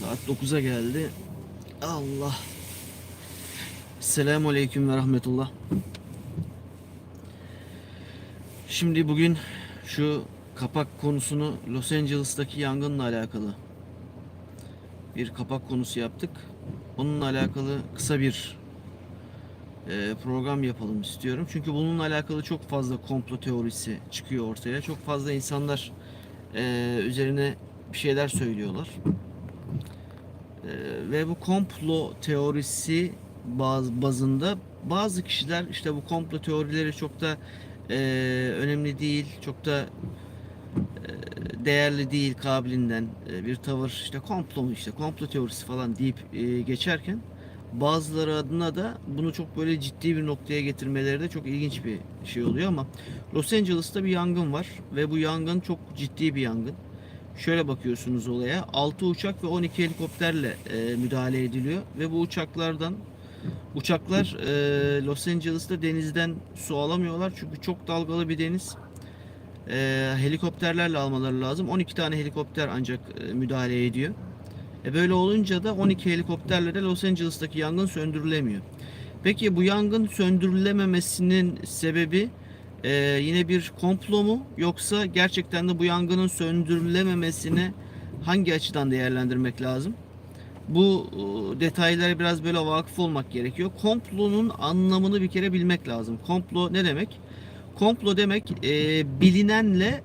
Saat 9'a geldi. Allah. Selamun Aleyküm ve Rahmetullah. Şimdi bugün şu kapak konusunu Los Angeles'taki yangınla alakalı bir kapak konusu yaptık. Onunla alakalı kısa bir e, program yapalım istiyorum. Çünkü bununla alakalı çok fazla komplo teorisi çıkıyor ortaya. Çok fazla insanlar e, üzerine bir şeyler söylüyorlar. E, ve bu komplo teorisi baz, bazında bazı kişiler işte bu komplo teorileri çok da e, önemli değil, çok da e, değerli değil kabilinden e, bir tavır işte komplo mu işte komplo teorisi falan deyip e, geçerken bazıları adına da bunu çok böyle ciddi bir noktaya getirmeleri de çok ilginç bir şey oluyor ama Los Angeles'ta bir yangın var ve bu yangın çok ciddi bir yangın. Şöyle bakıyorsunuz olaya 6 uçak ve 12 helikopterle e, müdahale ediliyor ve bu uçaklardan uçaklar e, Los Angeles'ta denizden su alamıyorlar çünkü çok dalgalı bir deniz. E, helikopterlerle almaları lazım. 12 tane helikopter ancak e, müdahale ediyor. E böyle olunca da 12 helikopterle de Los Angeles'taki yangın söndürülemiyor. Peki bu yangın söndürülememesinin sebebi e, yine bir komplo mu yoksa gerçekten de bu yangının söndürülememesini hangi açıdan değerlendirmek lazım? Bu e, detaylara biraz böyle vakıf olmak gerekiyor. Komplonun anlamını bir kere bilmek lazım. Komplo ne demek? Komplo demek e, bilinenle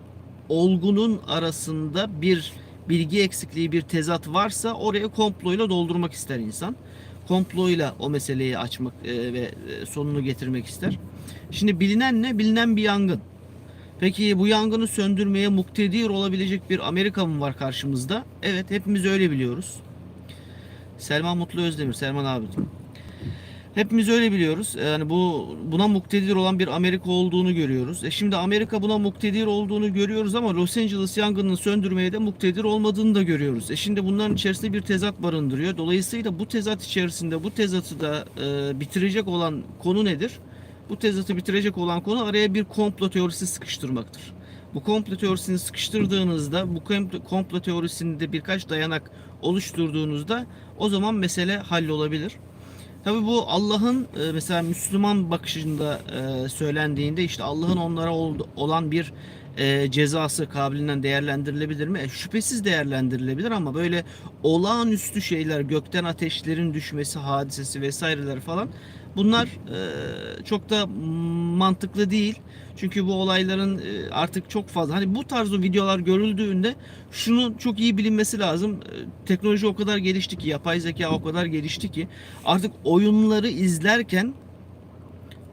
olgunun arasında bir bilgi eksikliği, bir tezat varsa oraya komployla doldurmak ister insan. Komployla o meseleyi açmak e, ve e, sonunu getirmek ister. Şimdi bilinen ne? Bilinen bir yangın. Peki bu yangını söndürmeye muktedir olabilecek bir Amerika mı var karşımızda? Evet, hepimiz öyle biliyoruz. Selman Mutlu Özdemir, Selman abi. Hepimiz öyle biliyoruz. Yani bu buna muktedir olan bir Amerika olduğunu görüyoruz. E şimdi Amerika buna muktedir olduğunu görüyoruz ama Los Angeles yangınını söndürmeye de muktedir olmadığını da görüyoruz. E şimdi bunların içerisinde bir tezat barındırıyor. Dolayısıyla bu tezat içerisinde bu tezatı da e, bitirecek olan konu nedir? Bu tezatı bitirecek olan konu araya bir komplo teorisi sıkıştırmaktır. Bu komplo teorisini sıkıştırdığınızda, bu komplo- teorisinde birkaç dayanak oluşturduğunuzda o zaman mesele hallolabilir. Tabi bu Allah'ın e, mesela Müslüman bakışında e, söylendiğinde işte Allah'ın onlara ol- olan bir e, cezası kabilinden değerlendirilebilir mi? E, şüphesiz değerlendirilebilir ama böyle olağanüstü şeyler, gökten ateşlerin düşmesi hadisesi vesaireler falan bunlar e, çok da mantıklı değil. Çünkü bu olayların e, artık çok fazla hani bu tarz videolar görüldüğünde şunu çok iyi bilinmesi lazım. E, Teknoloji o kadar gelişti ki, yapay zeka o kadar gelişti ki artık oyunları izlerken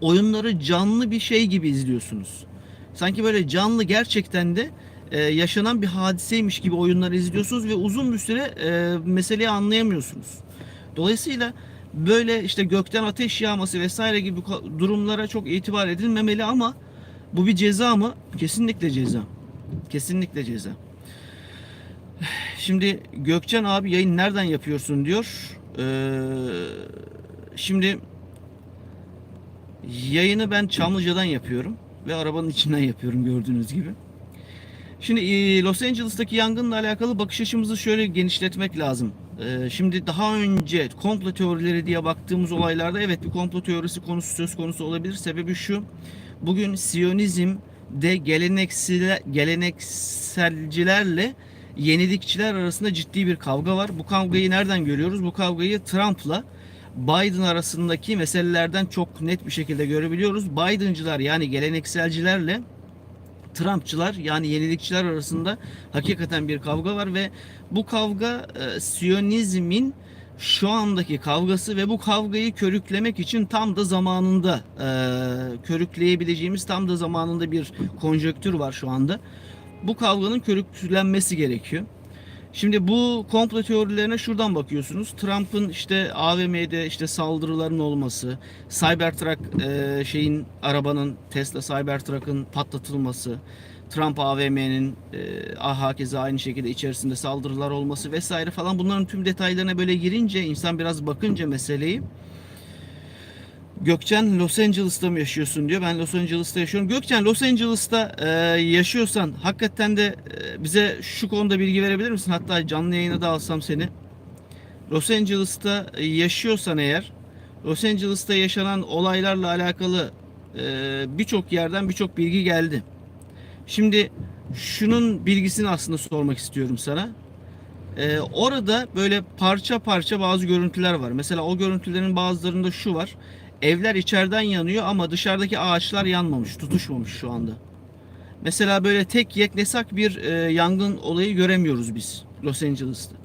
oyunları canlı bir şey gibi izliyorsunuz. Sanki böyle canlı gerçekten de e, yaşanan bir hadiseymiş gibi oyunları izliyorsunuz ve uzun bir süre e, meseleyi anlayamıyorsunuz. Dolayısıyla böyle işte gökten ateş yağması vesaire gibi durumlara çok itibar edilmemeli ama bu bir ceza mı? Kesinlikle ceza. Kesinlikle ceza. Şimdi Gökçen abi yayın nereden yapıyorsun diyor. Ee, şimdi yayını ben Çamlıca'dan yapıyorum ve arabanın içinden yapıyorum gördüğünüz gibi. Şimdi e, Los Angeles'taki yangınla alakalı bakış açımızı şöyle genişletmek lazım. E, Şimdi daha önce komplo teorileri diye baktığımız olaylarda evet bir komplo teorisi konusu söz konusu olabilir. Sebebi şu. Bugün Siyonizm de geleneksel, gelenekselcilerle yenilikçiler arasında ciddi bir kavga var. Bu kavgayı nereden görüyoruz? Bu kavgayı Trump'la Biden arasındaki meselelerden çok net bir şekilde görebiliyoruz. Biden'cılar yani gelenekselcilerle Trumpçılar yani yenilikçiler arasında hakikaten bir kavga var ve bu kavga e, Siyonizmin şu andaki kavgası ve bu kavgayı körüklemek için tam da zamanında e, körükleyebileceğimiz tam da zamanında bir konjöktür var şu anda. Bu kavganın körüklenmesi gerekiyor. Şimdi bu komplo teorilerine şuradan bakıyorsunuz. Trump'ın işte AVM'de işte saldırıların olması, Cybertruck e, şeyin arabanın Tesla Cybertruck'ın patlatılması, Trump AVM'nin e, aha keza aynı şekilde içerisinde saldırılar olması vesaire falan bunların tüm detaylarına böyle girince insan biraz bakınca meseleyi Gökçen Los Angeles'ta mı yaşıyorsun diyor. Ben Los Angeles'ta yaşıyorum. Gökçen Los Angeles'ta e, yaşıyorsan hakikaten de e, bize şu konuda bilgi verebilir misin? Hatta canlı yayına da alsam seni. Los Angeles'ta yaşıyorsan eğer Los Angeles'ta yaşanan olaylarla alakalı e, birçok yerden birçok bilgi geldi. Şimdi şunun bilgisini aslında sormak istiyorum sana. E, orada böyle parça parça bazı görüntüler var. Mesela o görüntülerin bazılarında şu var. Evler içeriden yanıyor ama dışarıdaki ağaçlar yanmamış, tutuşmamış şu anda. Mesela böyle tek yeknesak bir e, yangın olayı göremiyoruz biz Los Angeles'ta.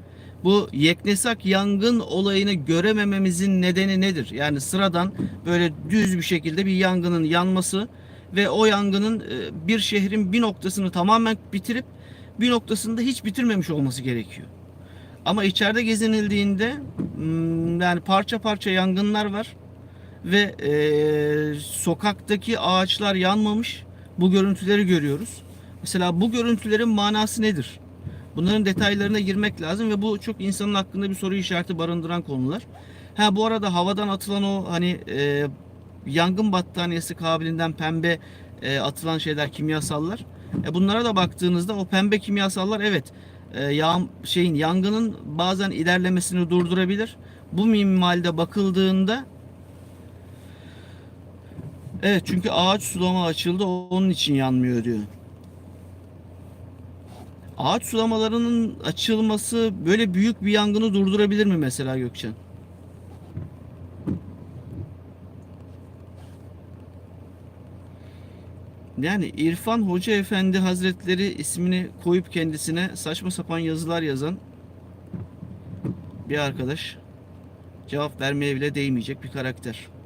Bu yeknesak yangın olayını göremememizin nedeni nedir? Yani sıradan böyle düz bir şekilde bir yangının yanması ve o yangının e, bir şehrin bir noktasını tamamen bitirip bir noktasında hiç bitirmemiş olması gerekiyor. Ama içeride gezinildiğinde hmm, yani parça parça yangınlar var ve e, sokaktaki ağaçlar yanmamış. Bu görüntüleri görüyoruz. Mesela bu görüntülerin manası nedir? Bunların detaylarına girmek lazım ve bu çok insanın hakkında bir soru işareti barındıran konular. Ha bu arada havadan atılan o hani e, yangın battaniyesi kabiliğinden pembe e, atılan şeyler kimyasallar. E, bunlara da baktığınızda o pembe kimyasallar evet e, yağ, şeyin yangının bazen ilerlemesini durdurabilir. Bu minvalde bakıldığında Evet çünkü ağaç sulama açıldı onun için yanmıyor diyor. Ağaç sulamalarının açılması böyle büyük bir yangını durdurabilir mi mesela Gökçen? Yani İrfan Hoca Efendi Hazretleri ismini koyup kendisine saçma sapan yazılar yazan bir arkadaş cevap vermeye bile değmeyecek bir karakter.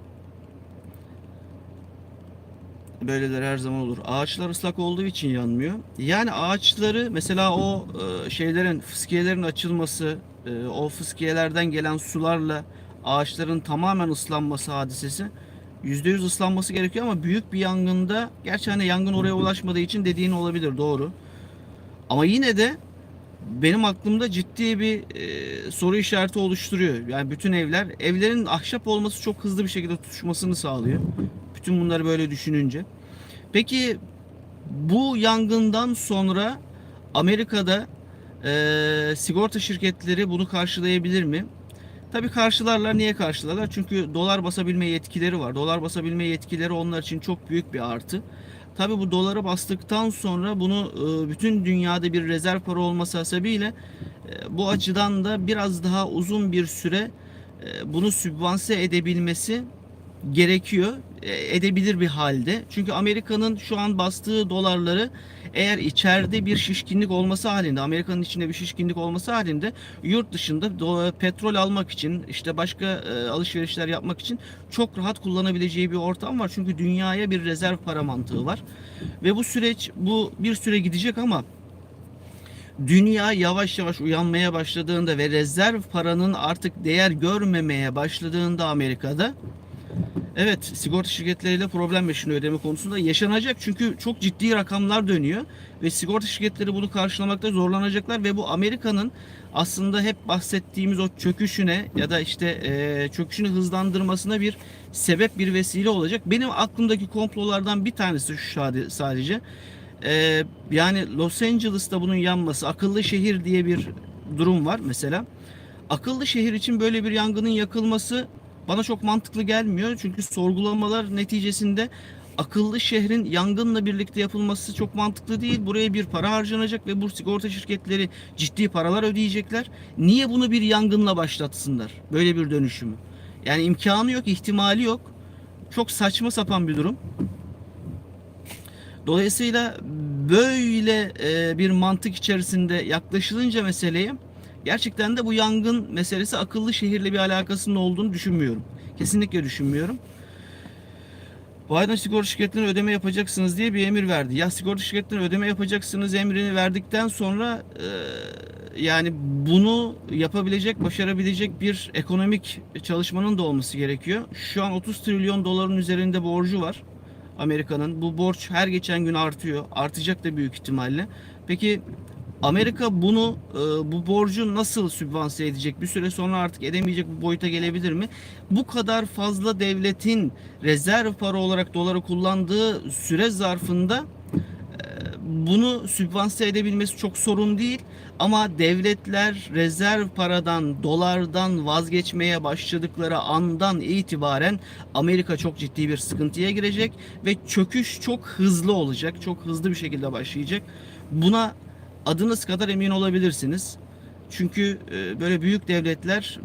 Böyleler her zaman olur. Ağaçlar ıslak olduğu için yanmıyor. Yani ağaçları mesela o e, şeylerin fıskiyelerin açılması, e, o fıskiyelerden gelen sularla ağaçların tamamen ıslanması hadisesi %100 ıslanması gerekiyor ama büyük bir yangında gerçi hani yangın oraya ulaşmadığı için dediğin olabilir doğru. Ama yine de benim aklımda ciddi bir e, soru işareti oluşturuyor. Yani bütün evler, evlerin ahşap olması çok hızlı bir şekilde tutuşmasını sağlıyor. Bütün bunları böyle düşününce. Peki bu yangından sonra Amerika'da e, sigorta şirketleri bunu karşılayabilir mi? Tabii karşılarlar. Niye karşılarlar? Çünkü dolar basabilme yetkileri var. Dolar basabilme yetkileri onlar için çok büyük bir artı. Tabii bu doları bastıktan sonra bunu e, bütün dünyada bir rezerv para olması hasebiyle e, bu açıdan da biraz daha uzun bir süre e, bunu sübvanse edebilmesi gerekiyor. E, edebilir bir halde. Çünkü Amerika'nın şu an bastığı dolarları eğer içeride bir şişkinlik olması halinde, Amerika'nın içinde bir şişkinlik olması halinde yurt dışında do- petrol almak için, işte başka e, alışverişler yapmak için çok rahat kullanabileceği bir ortam var. Çünkü dünyaya bir rezerv para mantığı var. Ve bu süreç bu bir süre gidecek ama dünya yavaş yavaş uyanmaya başladığında ve rezerv paranın artık değer görmemeye başladığında Amerika'da Evet sigorta şirketleriyle problem yaşanıyor ödeme konusunda. Yaşanacak çünkü çok ciddi rakamlar dönüyor ve sigorta şirketleri bunu karşılamakta zorlanacaklar ve bu Amerika'nın aslında hep bahsettiğimiz o çöküşüne ya da işte e, çöküşünü hızlandırmasına bir sebep bir vesile olacak. Benim aklımdaki komplolardan bir tanesi şu sadece. E, yani Los Angeles'ta bunun yanması, akıllı şehir diye bir durum var mesela. Akıllı şehir için böyle bir yangının yakılması bana çok mantıklı gelmiyor. Çünkü sorgulamalar neticesinde akıllı şehrin yangınla birlikte yapılması çok mantıklı değil. Buraya bir para harcanacak ve bu sigorta şirketleri ciddi paralar ödeyecekler. Niye bunu bir yangınla başlatsınlar? Böyle bir dönüşümü. Yani imkanı yok, ihtimali yok. Çok saçma sapan bir durum. Dolayısıyla böyle e, bir mantık içerisinde yaklaşılınca meseleye gerçekten de bu yangın meselesi akıllı şehirle bir alakasının olduğunu düşünmüyorum. Kesinlikle düşünmüyorum. Biden sigorta şirketlerine ödeme yapacaksınız diye bir emir verdi. Ya sigorta şirketlerine ödeme yapacaksınız emrini verdikten sonra e, yani bunu yapabilecek, başarabilecek bir ekonomik çalışmanın da olması gerekiyor. Şu an 30 trilyon doların üzerinde borcu var Amerika'nın. Bu borç her geçen gün artıyor. Artacak da büyük ihtimalle. Peki Amerika bunu e, bu borcu nasıl sübvanse edecek? Bir süre sonra artık edemeyecek bir boyuta gelebilir mi? Bu kadar fazla devletin rezerv para olarak doları kullandığı süre zarfında e, bunu sübvanse edebilmesi çok sorun değil ama devletler rezerv paradan, dolardan vazgeçmeye başladıkları andan itibaren Amerika çok ciddi bir sıkıntıya girecek ve çöküş çok hızlı olacak. Çok hızlı bir şekilde başlayacak. Buna adınız kadar emin olabilirsiniz. Çünkü e, böyle büyük devletler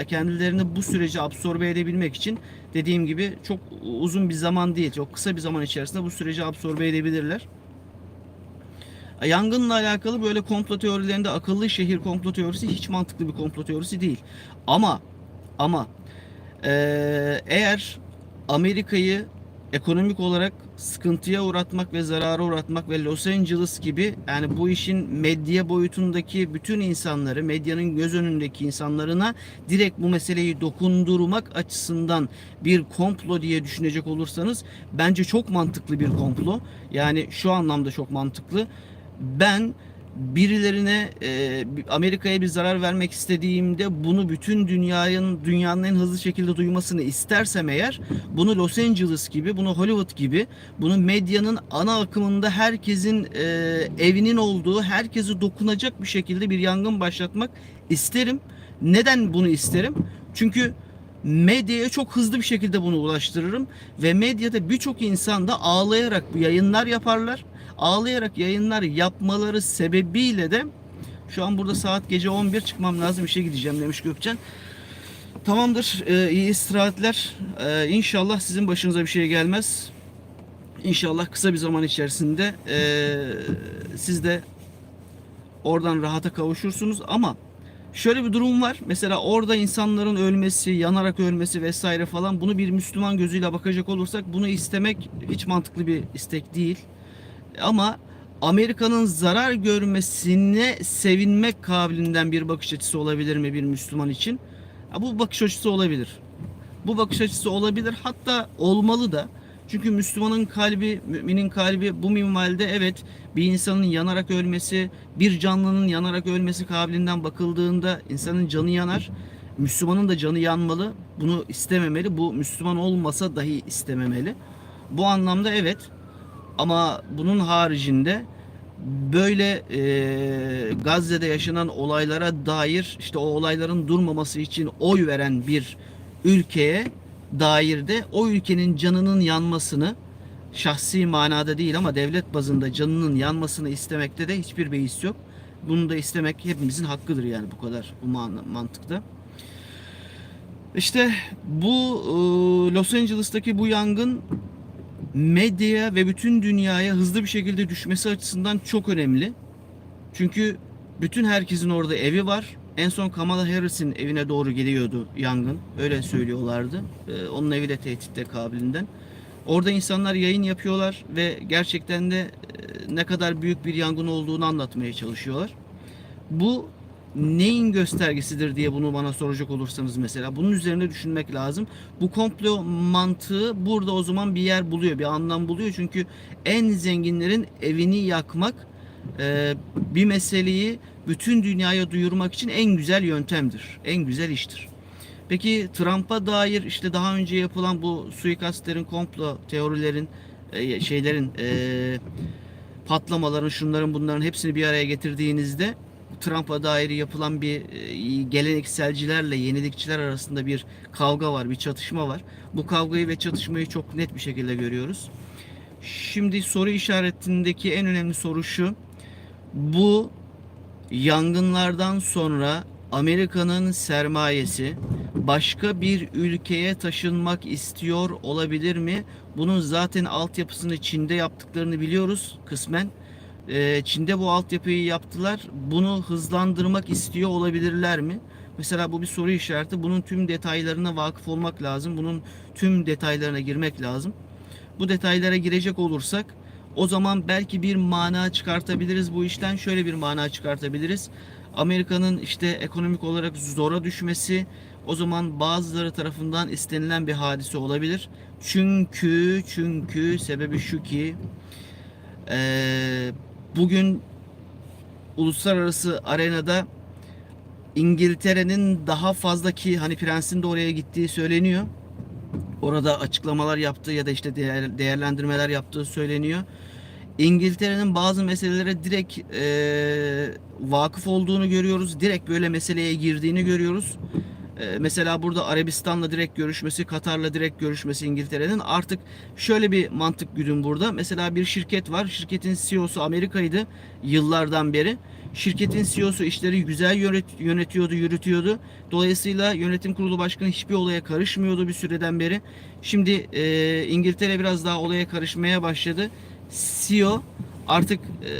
e, kendilerini bu süreci absorbe edebilmek için dediğim gibi çok uzun bir zaman değil, çok kısa bir zaman içerisinde bu süreci absorbe edebilirler. E, Yangınla alakalı böyle komplo teorilerinde akıllı şehir komplo teorisi hiç mantıklı bir komplo teorisi değil. Ama ama eğer Amerika'yı ekonomik olarak sıkıntıya uğratmak ve zarara uğratmak ve Los Angeles gibi yani bu işin medya boyutundaki bütün insanları, medyanın göz önündeki insanlarına direkt bu meseleyi dokundurmak açısından bir komplo diye düşünecek olursanız bence çok mantıklı bir komplo. Yani şu anlamda çok mantıklı. Ben birilerine e, Amerika'ya bir zarar vermek istediğimde bunu bütün dünyanın dünyanın en hızlı şekilde duymasını istersem eğer bunu Los Angeles gibi, bunu Hollywood gibi, bunu medyanın ana akımında herkesin e, evinin olduğu, herkesi dokunacak bir şekilde bir yangın başlatmak isterim. Neden bunu isterim? Çünkü medyaya çok hızlı bir şekilde bunu ulaştırırım ve medyada birçok insan da ağlayarak yayınlar yaparlar ağlayarak yayınlar yapmaları sebebiyle de şu an burada saat gece 11 çıkmam lazım işe gideceğim demiş Gökçen. Tamamdır. Ee, iyi istirahatler. Ee, inşallah sizin başınıza bir şey gelmez. İnşallah kısa bir zaman içerisinde ee, siz de oradan rahata kavuşursunuz ama şöyle bir durum var. Mesela orada insanların ölmesi, yanarak ölmesi vesaire falan bunu bir Müslüman gözüyle bakacak olursak bunu istemek hiç mantıklı bir istek değil. Ama Amerika'nın zarar görmesine sevinmek kabiliğinden bir bakış açısı olabilir mi bir Müslüman için? Bu bakış açısı olabilir. Bu bakış açısı olabilir. Hatta olmalı da. Çünkü Müslümanın kalbi, müminin kalbi bu minvalde evet bir insanın yanarak ölmesi, bir canlının yanarak ölmesi kabiliğinden bakıldığında insanın canı yanar. Müslümanın da canı yanmalı. Bunu istememeli. Bu Müslüman olmasa dahi istememeli. Bu anlamda evet ama bunun haricinde böyle e, Gazze'de yaşanan olaylara dair işte o olayların durmaması için oy veren bir ülkeye dair de o ülkenin canının yanmasını şahsi manada değil ama devlet bazında canının yanmasını istemekte de hiçbir beis yok. Bunu da istemek hepimizin hakkıdır yani bu kadar bu mantıkta. İşte bu e, Los Angeles'taki bu yangın medyaya ve bütün dünyaya hızlı bir şekilde düşmesi açısından çok önemli. Çünkü bütün herkesin orada evi var. En son Kamala Harris'in evine doğru geliyordu yangın. Öyle söylüyorlardı. Ee, onun evi de tehditte kabilinden. Orada insanlar yayın yapıyorlar ve gerçekten de e, ne kadar büyük bir yangın olduğunu anlatmaya çalışıyorlar. Bu neyin göstergesidir diye bunu bana soracak olursanız mesela bunun üzerine düşünmek lazım. Bu komplo mantığı burada o zaman bir yer buluyor, bir anlam buluyor. Çünkü en zenginlerin evini yakmak e, bir meseleyi bütün dünyaya duyurmak için en güzel yöntemdir. En güzel iştir. Peki Trump'a dair işte daha önce yapılan bu suikastlerin, komplo teorilerin, e, şeylerin, e, patlamaların, şunların bunların hepsini bir araya getirdiğinizde Trump'a dair yapılan bir e, gelenekselcilerle yenilikçiler arasında bir kavga var, bir çatışma var. Bu kavgayı ve çatışmayı çok net bir şekilde görüyoruz. Şimdi soru işaretindeki en önemli soru şu. Bu yangınlardan sonra Amerika'nın sermayesi başka bir ülkeye taşınmak istiyor olabilir mi? Bunun zaten altyapısını Çin'de yaptıklarını biliyoruz kısmen. Ee, Çin'de bu altyapıyı yaptılar. Bunu hızlandırmak istiyor olabilirler mi? Mesela bu bir soru işareti. Bunun tüm detaylarına vakıf olmak lazım. Bunun tüm detaylarına girmek lazım. Bu detaylara girecek olursak o zaman belki bir mana çıkartabiliriz bu işten. Şöyle bir mana çıkartabiliriz. Amerika'nın işte ekonomik olarak zora düşmesi o zaman bazıları tarafından istenilen bir hadise olabilir. Çünkü çünkü sebebi şu ki eee bugün uluslararası arenada İngiltere'nin daha fazla ki hani prensin de oraya gittiği söyleniyor. Orada açıklamalar yaptığı ya da işte değer, değerlendirmeler yaptığı söyleniyor. İngiltere'nin bazı meselelere direkt e, vakıf olduğunu görüyoruz. Direkt böyle meseleye girdiğini görüyoruz. E, mesela burada Arabistan'la direkt görüşmesi, Katar'la direkt görüşmesi İngiltere'nin artık şöyle bir mantık güdüm burada. Mesela bir şirket var. Şirketin CEO'su Amerika'ydı yıllardan beri. Şirketin CEO'su işleri güzel yönet- yönetiyordu, yürütüyordu. Dolayısıyla yönetim kurulu başkanı hiçbir olaya karışmıyordu bir süreden beri. Şimdi e, İngiltere biraz daha olaya karışmaya başladı. CEO artık e,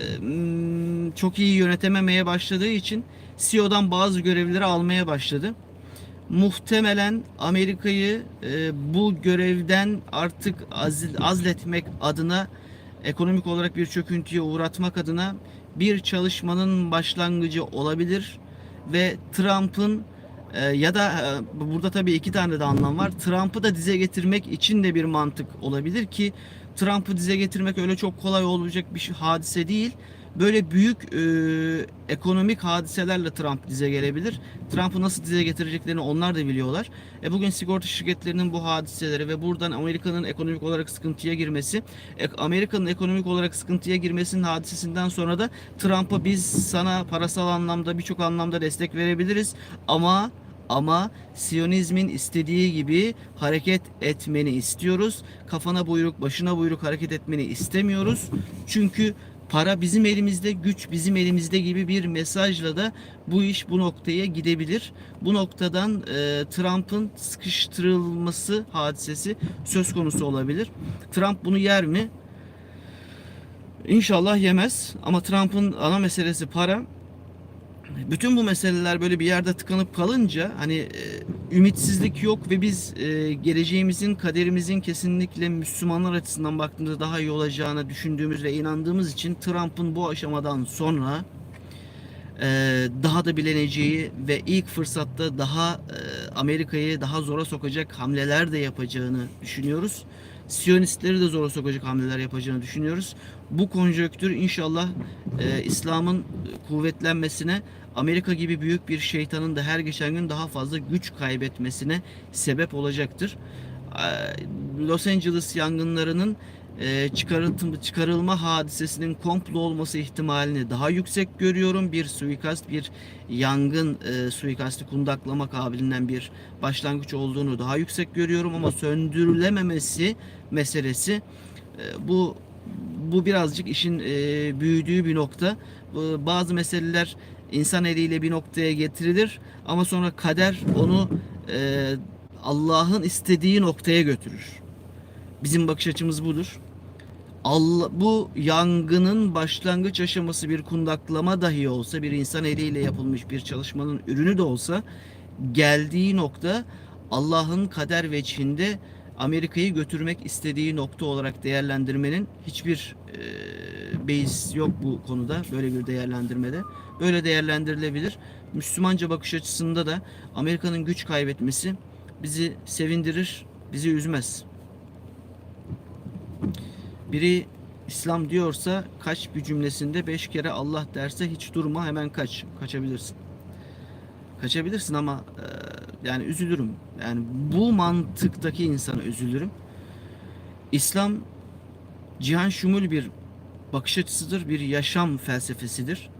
çok iyi yönetememeye başladığı için CEO'dan bazı görevleri almaya başladı. Muhtemelen Amerika'yı e, bu görevden artık azl- azletmek adına ekonomik olarak bir çöküntüye uğratmak adına bir çalışmanın başlangıcı olabilir ve Trump'ın e, ya da e, burada tabii iki tane de anlam var. Trump'ı da dize getirmek için de bir mantık olabilir ki Trump'ı dize getirmek öyle çok kolay olacak bir şey- hadise değil. Böyle büyük e, ekonomik hadiselerle Trump dize gelebilir. Trump'ı nasıl dize getireceklerini onlar da biliyorlar. E bugün sigorta şirketlerinin bu hadiseleri ve buradan Amerika'nın ekonomik olarak sıkıntıya girmesi, e- Amerika'nın ekonomik olarak sıkıntıya girmesinin hadisesinden sonra da Trump'a biz sana parasal anlamda birçok anlamda destek verebiliriz ama ama Siyonizmin istediği gibi hareket etmeni istiyoruz. Kafana buyruk, başına buyruk hareket etmeni istemiyoruz. Çünkü para bizim elimizde, güç bizim elimizde gibi bir mesajla da bu iş bu noktaya gidebilir. Bu noktadan e, Trump'ın sıkıştırılması hadisesi söz konusu olabilir. Trump bunu yer mi? İnşallah yemez. Ama Trump'ın ana meselesi para. Bütün bu meseleler böyle bir yerde tıkanıp kalınca hani e, ümitsizlik yok ve biz e, geleceğimizin, kaderimizin kesinlikle Müslümanlar açısından baktığımızda daha iyi olacağına düşündüğümüz ve inandığımız için Trump'ın bu aşamadan sonra e, daha da bileneceği ve ilk fırsatta daha Amerika'yı daha zora sokacak hamleler de yapacağını düşünüyoruz. Siyonistleri de zora sokacak hamleler yapacağını düşünüyoruz. Bu konjonktür inşallah e, İslam'ın kuvvetlenmesine, Amerika gibi büyük bir şeytanın da her geçen gün daha fazla güç kaybetmesine sebep olacaktır. E, Los Angeles yangınlarının e, çıkarıltım, çıkarılma hadisesinin komplo olması ihtimalini daha yüksek görüyorum. Bir suikast, bir yangın e, suikasti kundaklama kabiliğinden bir başlangıç olduğunu daha yüksek görüyorum ama söndürülememesi meselesi e, bu bu birazcık işin e, büyüdüğü bir nokta. Bu, bazı meseleler insan eliyle bir noktaya getirilir ama sonra kader onu e, Allah'ın istediği noktaya götürür. Bizim bakış açımız budur. Allah, bu yangının başlangıç aşaması bir kundaklama dahi olsa, bir insan eliyle yapılmış bir çalışmanın ürünü de olsa geldiği nokta Allah'ın kader veçhinde Amerika'yı götürmek istediği nokta olarak değerlendirmenin hiçbir e, beis yok bu konuda böyle bir değerlendirmede. Böyle değerlendirilebilir. Müslümanca bakış açısında da Amerika'nın güç kaybetmesi bizi sevindirir, bizi üzmez. Biri İslam diyorsa kaç bir cümlesinde beş kere Allah derse hiç durma hemen kaç. Kaçabilirsin. Kaçabilirsin ama e, yani üzülürüm. Yani bu mantıktaki insana üzülürüm. İslam cihan şumul bir bakış açısıdır, bir yaşam felsefesidir.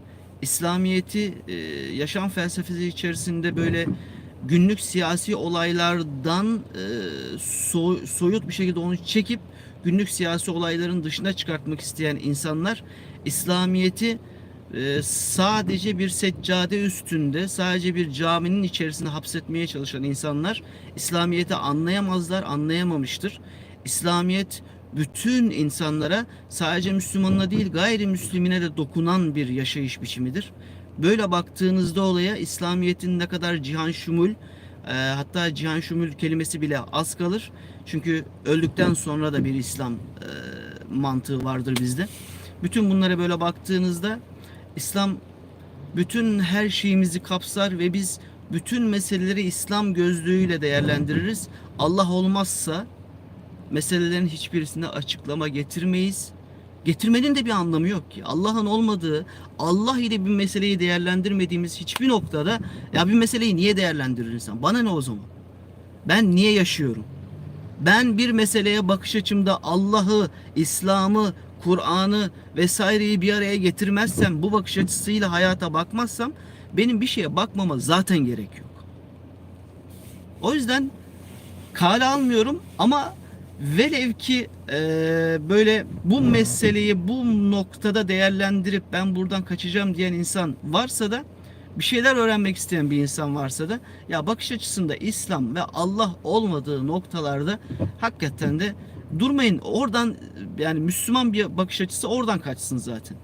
İslamiyeti e, yaşam felsefesi içerisinde böyle günlük siyasi olaylardan e, so- soyut bir şekilde onu çekip günlük siyasi olayların dışına çıkartmak isteyen insanlar İslamiyeti e, sadece bir seccade üstünde, sadece bir caminin içerisinde hapsetmeye çalışan insanlar İslamiyeti anlayamazlar, anlayamamıştır. İslamiyet bütün insanlara sadece Müslümanına değil gayrimüslimine de dokunan bir yaşayış biçimidir. Böyle baktığınızda olaya İslamiyet'in ne kadar cihan şumul e, hatta cihan şumul kelimesi bile az kalır. Çünkü öldükten sonra da bir İslam e, mantığı vardır bizde. Bütün bunlara böyle baktığınızda İslam bütün her şeyimizi kapsar ve biz bütün meseleleri İslam gözlüğüyle değerlendiririz. Allah olmazsa meselelerin hiçbirisine açıklama getirmeyiz. Getirmenin de bir anlamı yok ki. Allah'ın olmadığı, Allah ile bir meseleyi değerlendirmediğimiz hiçbir noktada ya bir meseleyi niye değerlendirir insan? Bana ne o zaman? Ben niye yaşıyorum? Ben bir meseleye bakış açımda Allah'ı, İslam'ı, Kur'an'ı vesaireyi bir araya getirmezsem, bu bakış açısıyla hayata bakmazsam benim bir şeye bakmama zaten gerek yok. O yüzden kale almıyorum ama velev ki e, böyle bu meseleyi bu noktada değerlendirip ben buradan kaçacağım diyen insan varsa da bir şeyler öğrenmek isteyen bir insan varsa da ya bakış açısında İslam ve Allah olmadığı noktalarda hakikaten de durmayın. Oradan yani Müslüman bir bakış açısı oradan kaçsın zaten.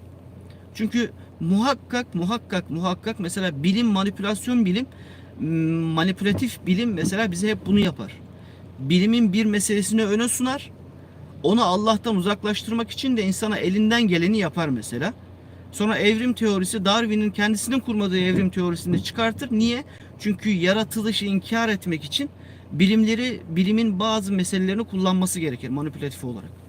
Çünkü muhakkak muhakkak muhakkak mesela bilim manipülasyon bilim manipülatif bilim mesela bize hep bunu yapar. Bilimin bir meselesini öne sunar. Onu Allah'tan uzaklaştırmak için de insana elinden geleni yapar mesela. Sonra evrim teorisi Darwin'in kendisinin kurmadığı evrim teorisini çıkartır. Niye? Çünkü yaratılışı inkar etmek için bilimleri, bilimin bazı meselelerini kullanması gerekir manipülatif olarak.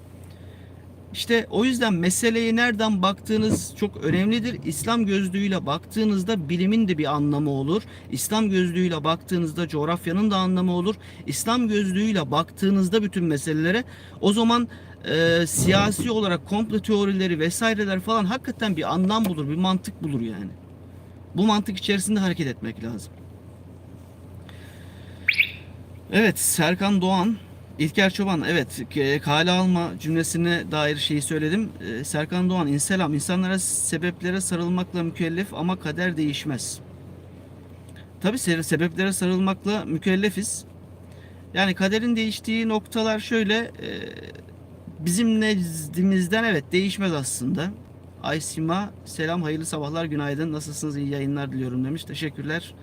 İşte o yüzden meseleye nereden baktığınız çok önemlidir. İslam gözlüğüyle baktığınızda bilimin de bir anlamı olur. İslam gözlüğüyle baktığınızda coğrafyanın da anlamı olur. İslam gözlüğüyle baktığınızda bütün meselelere o zaman e, siyasi olarak komplo teorileri vesaireler falan hakikaten bir anlam bulur, bir mantık bulur yani. Bu mantık içerisinde hareket etmek lazım. Evet, Serkan Doğan, İlker Çoban, evet k- kale alma cümlesine dair şeyi söyledim. Ee, Serkan Doğan, inselam, insanlara sebeplere sarılmakla mükellef ama kader değişmez. Tabi sebeplere sarılmakla mükellefiz. Yani kaderin değiştiği noktalar şöyle, e, bizim nezdimizden evet değişmez aslında. Aysima selam hayırlı sabahlar günaydın nasılsınız iyi yayınlar diliyorum demiş teşekkürler.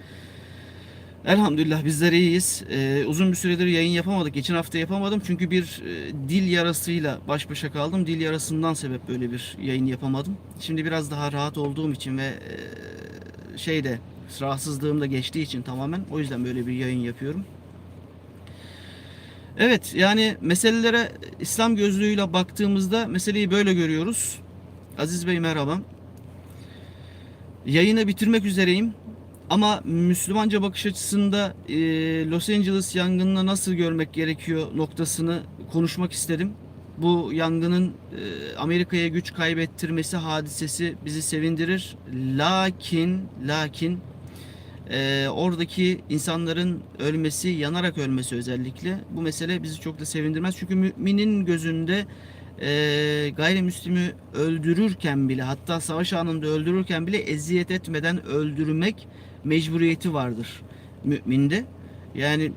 Elhamdülillah bizler iyiyiz. Ee, uzun bir süredir yayın yapamadık. Geçen hafta yapamadım çünkü bir e, dil yarasıyla baş başa kaldım. Dil yarasından sebep böyle bir yayın yapamadım. Şimdi biraz daha rahat olduğum için ve e, şeyde rahatsızlığım da geçtiği için tamamen o yüzden böyle bir yayın yapıyorum. Evet yani meselelere İslam gözlüğüyle baktığımızda meseleyi böyle görüyoruz. Aziz Bey merhaba. Yayını bitirmek üzereyim. Ama Müslümanca bakış açısında e, Los Angeles yangınını nasıl görmek gerekiyor noktasını konuşmak istedim. Bu yangının e, Amerika'ya güç kaybettirmesi hadisesi bizi sevindirir. Lakin, lakin e, oradaki insanların ölmesi, yanarak ölmesi özellikle bu mesele bizi çok da sevindirmez. Çünkü müminin gözünde e, gayrimüslimi öldürürken bile hatta savaş anında öldürürken bile eziyet etmeden öldürmek mecburiyeti vardır müminde. Yani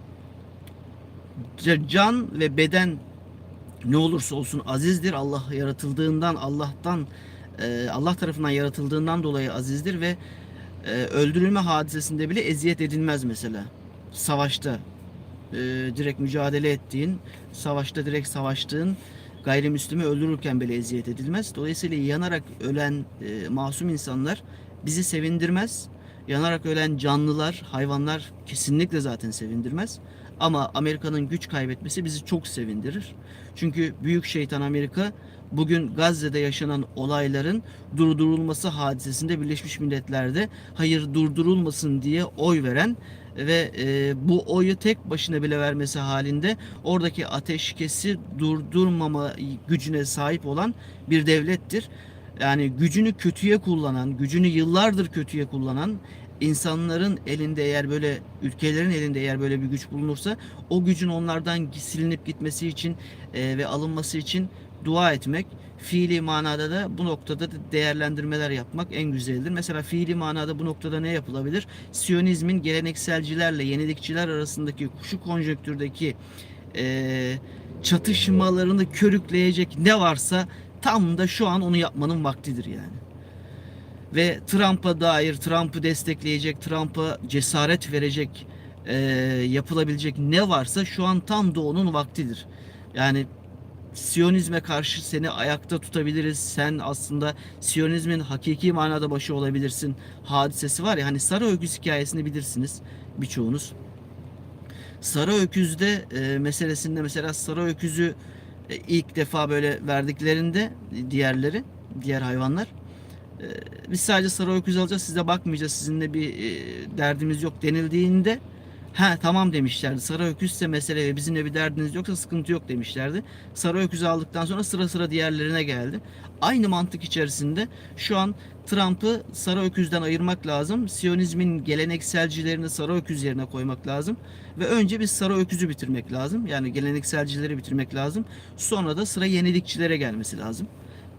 can ve beden ne olursa olsun azizdir. Allah yaratıldığından, Allah'tan e, Allah tarafından yaratıldığından dolayı azizdir ve e, öldürülme hadisesinde bile eziyet edilmez mesela. Savaşta e, direkt mücadele ettiğin, savaşta direkt savaştığın gayrimüslimi öldürürken bile eziyet edilmez. Dolayısıyla yanarak ölen masum insanlar bizi sevindirmez. Yanarak ölen canlılar, hayvanlar kesinlikle zaten sevindirmez. Ama Amerika'nın güç kaybetmesi bizi çok sevindirir. Çünkü büyük şeytan Amerika bugün Gazze'de yaşanan olayların durdurulması hadisesinde Birleşmiş Milletler'de hayır durdurulmasın diye oy veren ve e, bu oyu tek başına bile vermesi halinde oradaki ateşkesi durdurmama gücüne sahip olan bir devlettir. Yani gücünü kötüye kullanan, gücünü yıllardır kötüye kullanan insanların elinde eğer böyle ülkelerin elinde eğer böyle bir güç bulunursa o gücün onlardan silinip gitmesi için e, ve alınması için dua etmek fiili manada da bu noktada da değerlendirmeler yapmak en güzeldir. Mesela fiili manada bu noktada ne yapılabilir? Siyonizmin gelenekselcilerle yenilikçiler arasındaki şu konjonktürdeki e, çatışmalarını körükleyecek ne varsa tam da şu an onu yapmanın vaktidir yani. Ve Trump'a dair, Trump'ı destekleyecek, Trump'a cesaret verecek, e, yapılabilecek ne varsa şu an tam da onun vaktidir. Yani Siyonizme karşı seni ayakta tutabiliriz. Sen aslında Siyonizmin hakiki manada başı olabilirsin. Hadisesi var ya hani Sarı Öküz hikayesini bilirsiniz birçoğunuz. Sarı Öküz'de e, meselesinde mesela Sarı Öküz'ü e, ilk defa böyle verdiklerinde diğerleri, diğer hayvanlar e, biz sadece Sarı Öküz alacağız size bakmayacağız sizinle bir e, derdimiz yok denildiğinde Ha tamam demişlerdi. Sarı öküzse mesele ve bizimle bir derdiniz yoksa sıkıntı yok demişlerdi. Sarı öküzü aldıktan sonra sıra sıra diğerlerine geldi. Aynı mantık içerisinde şu an Trump'ı sarı öküzden ayırmak lazım. Siyonizmin gelenekselcilerini sarı öküz yerine koymak lazım. Ve önce biz sarı öküzü bitirmek lazım. Yani gelenekselcileri bitirmek lazım. Sonra da sıra yenilikçilere gelmesi lazım.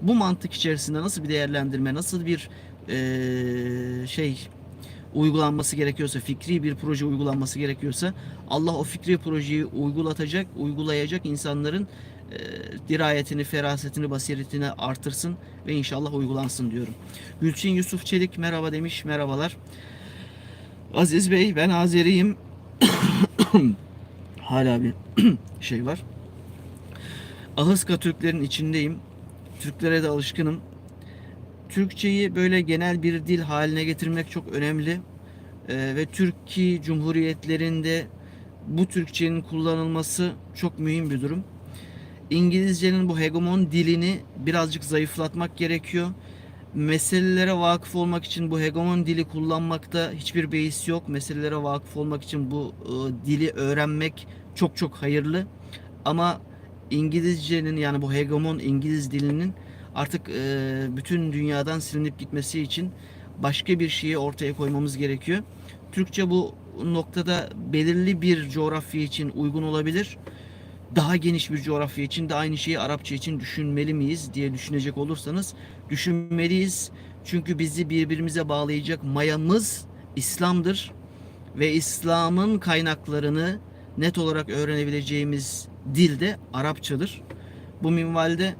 Bu mantık içerisinde nasıl bir değerlendirme, nasıl bir eee, şey uygulanması gerekiyorsa, fikri bir proje uygulanması gerekiyorsa Allah o fikri projeyi uygulatacak, uygulayacak insanların e, dirayetini, ferasetini, basiretini artırsın ve inşallah uygulansın diyorum. Gülçin Yusuf Çelik merhaba demiş, merhabalar. Aziz Bey ben Azeriyim. Hala bir şey var. Ahıska Türklerin içindeyim. Türklere de alışkınım. Türkçeyi böyle genel bir dil haline getirmek çok önemli. Ee, ve Türkiye Cumhuriyetlerinde bu Türkçenin kullanılması çok mühim bir durum. İngilizcenin bu hegemon dilini birazcık zayıflatmak gerekiyor. Meselelere vakıf olmak için bu hegemon dili kullanmakta hiçbir beis yok. Meselelere vakıf olmak için bu e, dili öğrenmek çok çok hayırlı. Ama İngilizcenin yani bu hegemon İngiliz dilinin artık e, bütün dünyadan silinip gitmesi için başka bir şeyi ortaya koymamız gerekiyor. Türkçe bu noktada belirli bir coğrafya için uygun olabilir. Daha geniş bir coğrafya için de aynı şeyi Arapça için düşünmeli miyiz diye düşünecek olursanız düşünmeliyiz. Çünkü bizi birbirimize bağlayacak mayamız İslam'dır ve İslam'ın kaynaklarını net olarak öğrenebileceğimiz dil de Arapçadır. Bu minvalde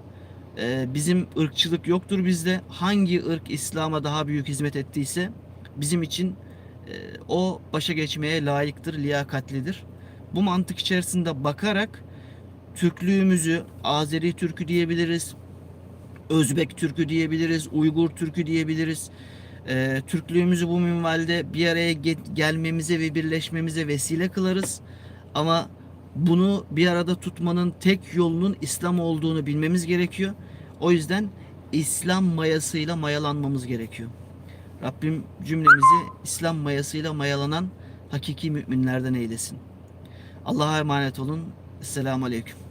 e, bizim ırkçılık yoktur bizde. Hangi ırk İslam'a daha büyük hizmet ettiyse bizim için e, o başa geçmeye layıktır, liyakatlidir. Bu mantık içerisinde bakarak Türklüğümüzü Azeri Türkü diyebiliriz, Özbek Türkü diyebiliriz, Uygur Türkü diyebiliriz. E, Türklüğümüzü bu minvalde bir araya ge- gelmemize ve birleşmemize vesile kılarız. Ama bunu bir arada tutmanın tek yolunun İslam olduğunu bilmemiz gerekiyor. O yüzden İslam mayasıyla mayalanmamız gerekiyor. Rabbim cümlemizi İslam mayasıyla mayalanan hakiki müminlerden eylesin. Allah'a emanet olun. Esselamu Aleyküm.